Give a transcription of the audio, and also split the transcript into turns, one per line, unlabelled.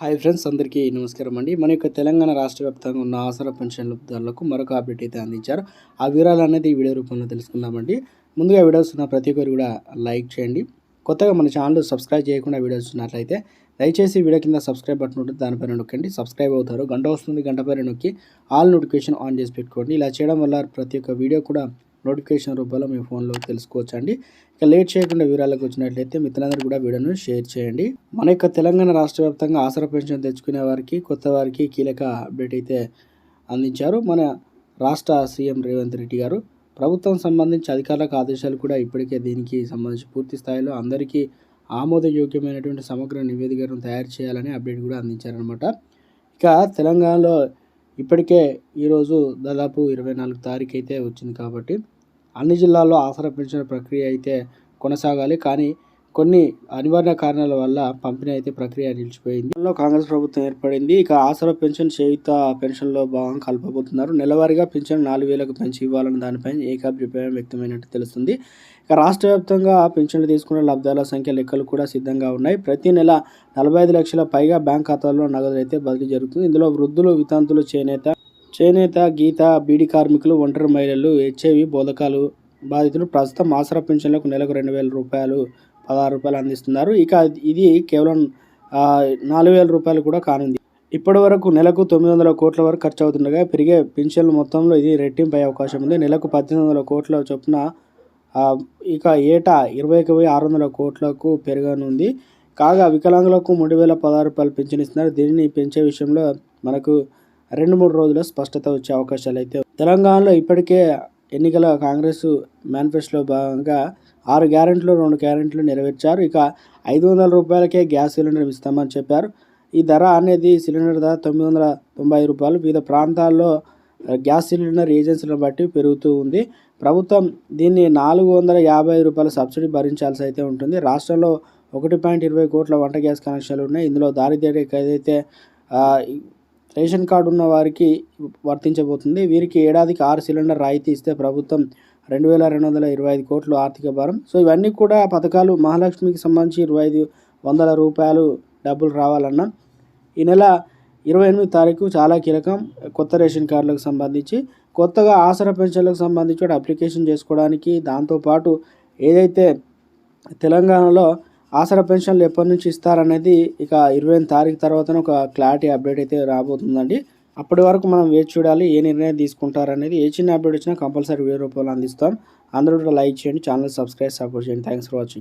Hi friends అందరికీ నమస్కారం అండి. మన యొక్క తెలంగాణ రాష్ట్ర వ్యాప్తంగా ఉన్న ఆసరా పెన్షన్ లబ్ధిదారులకు మరొక అప్డేట్ అయితే అందించారు. ఆ వివరాలు అనేది ఈ వీడియో రూపంలో తెలుసుకుందామండి. ముందుగా వీడియోస్ ఉన్న ప్రతి ఒక్కరు కూడా లైక్ చేయండి. కొత్తగా మన ఛానల్ సబ్స్క్రైబ్ చేయకుండా వీడియోస్ చూసినట్లయితే దయచేసి వీడియో కింద సబ్స్క్రైబ్ బటన్ ఉంటుంది. దానిపైన నొక్కండి. సబ్స్క్రైబ్ అవుతారు. గంట వస్తుంది. గంట పైన నొక్కి ఆల్ నోటిఫికేషన్ ఆన్ చేసి పెట్టుకోండి. ఇలా చేయడం వల్ల ప్రతి ఒక్క వీడియో కూడా నోటిఫికేషన్ రూపంలో మీ ఫోన్లో తెలుసుకోవచ్చు అండి ఇక లేట్ చేయకుండా వివరాలకు వచ్చినట్లయితే మిత్రులందరూ కూడా వీడియోను షేర్ చేయండి. మన యొక్క తెలంగాణ రాష్ట్ర వ్యాప్తంగా ఆసరా పెన్షన్ తెచ్చుకునే వారికి కొత్త వారికి కీలక అప్డేట్ అయితే అందించారు మన రాష్ట్ర సీఎం రేవంత్ రెడ్డి గారు. ప్రభుత్వం సంబంధించి అధికారులకు ఆదేశాలు కూడా ఇప్పటికే దీనికి సంబంధించి పూర్తి స్థాయిలో అందరికీ ఆమోదయోగ్యమైనటువంటి సమగ్ర నివేదికను తయారు చేయాలని అప్డేట్ కూడా అందించారనమాట ఇక తెలంగాణలో ఇప్పటికే ఈరోజు దాదాపు ఇరవై నాలుగు తారీఖు అయితే వచ్చింది కాబట్టి అన్ని జిల్లాల్లో ఆసరా పెన్షన్ ప్రక్రియ అయితే కొనసాగాలి. కానీ కొన్ని అనివార్య కారణాల వల్ల పంపిణీ అయితే ప్రక్రియ నిలిచిపోయింది. కాంగ్రెస్ ప్రభుత్వం ఏర్పడింది. ఇక ఆసరా పెన్షన్ చేయుత పెన్షన్లో భాగం కలపబోతున్నారు. నెలవారీగా పెన్షన్ నాలుగు వేలకు పెంచి ఇవ్వాలని దానిపై ఏకాభిప్రాయం వ్యక్తమైనట్టు తెలుస్తుంది. ఇక రాష్ట్ర వ్యాప్తంగా పెన్షన్లు తీసుకున్న లబ్ధాల సంఖ్య లెక్కలు కూడా సిద్ధంగా ఉన్నాయి. ప్రతి నెల నలభై ఐదు లక్షల పైగా బ్యాంక్ ఖాతాల్లో నగదు అయితే బదిలీ జరుగుతుంది. ఇందులో వృద్ధులు వితంతులు చేనేత చేనేత గీత బీడి కార్మికులు ఒంటరి మహిళలు హెచ్ఐవి బోధకాలు బాధితులు ప్రస్తుతం ఆసరా పెన్షన్లకు నెలకు రెండు వేల రూపాయలు పదహారు రూపాయలు అందిస్తున్నారు. ఇక ఇది కేవలం నాలుగు వేల రూపాయలు కూడా కానుంది. ఇప్పటి వరకు నెలకు తొమ్మిది వందల కోట్ల వరకు ఖర్చు అవుతుండగా పెరిగే పెన్షన్ల మొత్తంలో ఇది రెట్టింపు అయ్యే అవకాశం ఉంది. నెలకు పద్దెనిమిది వందల కోట్ల చొప్పున ఇక ఏటా ఇరవైకి పోయి ఆరు వందల కోట్లకు పెరగనుంది. కాగా వికలాంగులకు మూడు వేల పదహారు రూపాయలు పెన్షన్ ఇస్తున్నారు. దీనిని పెంచే విషయంలో మనకు రెండు మూడు రోజుల్లో స్పష్టత వచ్చే అవకాశాలు అయితే తెలంగాణలో ఇప్పటికే ఎన్నికల కాంగ్రెస్ మేనిఫెస్టోలో భాగంగా ఆరు గ్యారెంట్లు రెండు గ్యారెంట్లు నెరవేర్చారు. ఇక ఐదు వందల రూపాయలకే గ్యాస్ సిలిండర్ ఇస్తామని చెప్పారు. ఈ ధర అనేది సిలిండర్ ధర తొమ్మిది వందల తొంభై రూపాయలు. వివిధ ప్రాంతాల్లో గ్యాస్ సిలిండర్ ఏజెన్సీలను బట్టి పెరుగుతూ ఉంది. ప్రభుత్వం దీన్ని నాలుగు వందల యాభై రూపాయల సబ్సిడీ భరించాల్సి అయితే ఉంటుంది. రాష్ట్రంలో ఒకటి పాయింట్ ఇరవై కోట్ల వంట గ్యాస్ కనెక్షన్లు ఉన్నాయి. ఇందులో దారిద్ర్యకి ఏదైతే రేషన్ కార్డు ఉన్న వారికి వర్తించబోతుంది. వీరికి ఏడాదికి ఆరు సిలిండర్ రాయితీ ఇస్తే ప్రభుత్వం రెండు వేల రెండు వందల ఇరవై ఐదు కోట్లు ఆర్థిక భారం. సో ఇవన్నీ కూడా పథకాలు మహాలక్ష్మికి సంబంధించి ఇరవై ఐదు వందల రూపాయలు డబ్బులు రావాలన్నా ఈ నెల ఇరవై ఎనిమిది తారీఖు చాలా కీలకం. కొత్త రేషన్ కార్డులకు సంబంధించి కొత్తగా ఆసరా పెన్షన్లకు సంబంధించి అప్లికేషన్ చేసుకోవడానికి దాంతోపాటు ఏదైతే తెలంగాణలో ఆసరా పెన్షన్లు ఎప్పటి నుంచి ఇస్తారనేది ఇక ఇరవై తారీఖు తర్వాత ఒక క్లారిటీ అప్డేట్ అయితే రాబోతుందండి. అప్పటి వరకు మనం వేచి చూడాలి ఏ నిర్ణయం తీసుకుంటారనేది. ఏ చిన్న అప్డేట్ వచ్చినా కంపల్సరీ వీడియో రూపంలో అందిస్తాం. అందరూ కూడా లైక్ చేయండి ఛానల్ సబ్స్క్రైబ్ సపోర్ట్ చేయండి. Thanks for watching